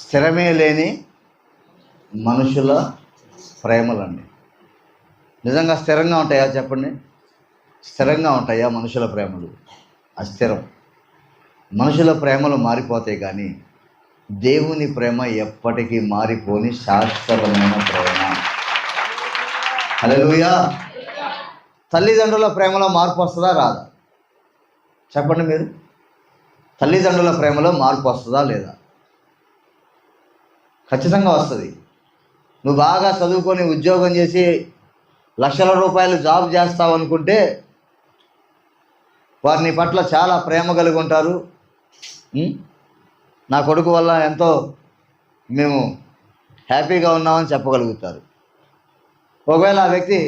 స్థిరమే లేని మనుషుల ప్రేమలండి. నిజంగా స్థిరంగా ఉంటాయా చెప్పండి? స్థిరంగా ఉంటాయా మనుషుల ప్రేమలు? అస్థిరం. మనుషుల ప్రేమలు మారిపోతాయి కానీ దేవుని ప్రేమ ఎప్పటికీ మారిపోని శాశ్వతమైన ప్రేమ. హలోయా తల్లిదండ్రుల ప్రేమలో మార్పు వస్తుందా? రాదా. చెప్పండి మీరు. తల్లిదండ్రుల ప్రేమలో మార్పు వస్తుందా? లేదా. ఖచ్చితంగా వస్తుంది. నువ్వు బాగా చదువుకొని ఉద్యోగం చేసి లక్షల రూపాయలు జాబ్ చేస్తావు అనుకుంటే వారిని పట్ల చాలా ప్రేమ కలిగి ఉంటారు. నా కొడుకు వల్ల ఎంతో మేము హ్యాపీగా ఉన్నామని చెప్పగలుగుతారు. ఒకవేళ ఆ వ్యక్తి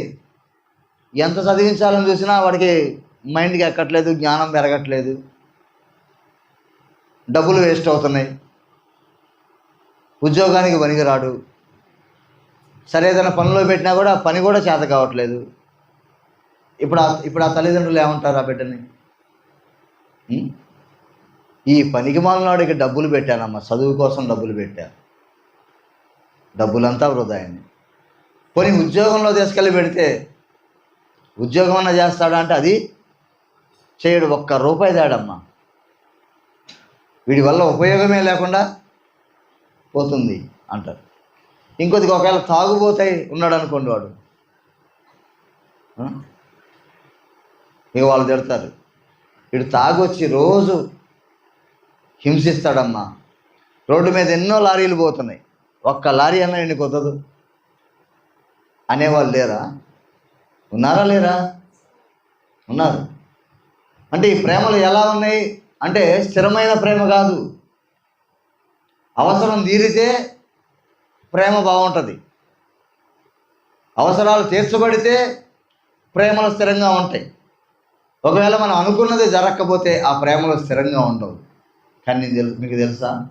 ఎంత చదివించాలని చూసినా వాడికి మైండ్కి ఎక్కట్లేదు జ్ఞానం పెరగట్లేదు. డబ్బులు వేస్ట్ అవుతున్నాయి. ఉద్యోగానికి పనికిరాడు. సరే ఏదైనా పనిలో పెట్టినా కూడా పని కూడా చేత కావట్లేదు. ఇప్పుడు ఆ ఇప్పుడు ఆ తల్లిదండ్రులు ఏమంటారు ఆ బిడ్డని? ఈ పనికి మాలనాడికి డబ్బులు పెట్టానమ్మా చదువు కోసం డబ్బులు పెట్టా. డబ్బులంతా వృధాయని పోనీ ఉద్యోగంలో తీసుకెళ్ళి పెడితే ఉద్యోగం అన్నా చేస్తాడా అంటే అది చేయడు ఒక్క రూపాయి తేడమ్మా. వీడి వల్ల ఉపయోగమే లేకుండా పోతుంది అంటారు. ఇంకొద్దిగా ఒకవేళ తాగుబోతాయి ఉన్నాడు అనుకోండి వాడు. ఇక వాళ్ళు తిడతారు. ఇటు తాగొచ్చి రోజు హింసిస్తాడమ్మా. రోడ్డు మీద ఎన్నో లారీలు పోతున్నాయి. ఒక్క లారీ అన్నా ఎన్ని కుదరదు అనేవాళ్ళు లేరా? ఉన్నారా లేరా? ఉన్నారు. అంటే ఈ ప్రేమలు ఎలా ఉన్నాయి? అంటే స్థిరమైన ప్రేమ కాదు. అవసరం తీరితే ప్రేమ బాగుంటుంది. అవసరాలు తీర్చబడితే ప్రేమలు స్థిరంగా ఉంటాయి. ఒకవేళ మనం అనుకున్నది జరగకపోతే ఆ ప్రేమలు స్థిరంగా ఉండవు. కానీ నేను తెలు మీకు తెలుసా?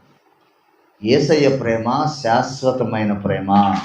ఏసయ్య ప్రేమ శాశ్వతమైన ప్రేమ.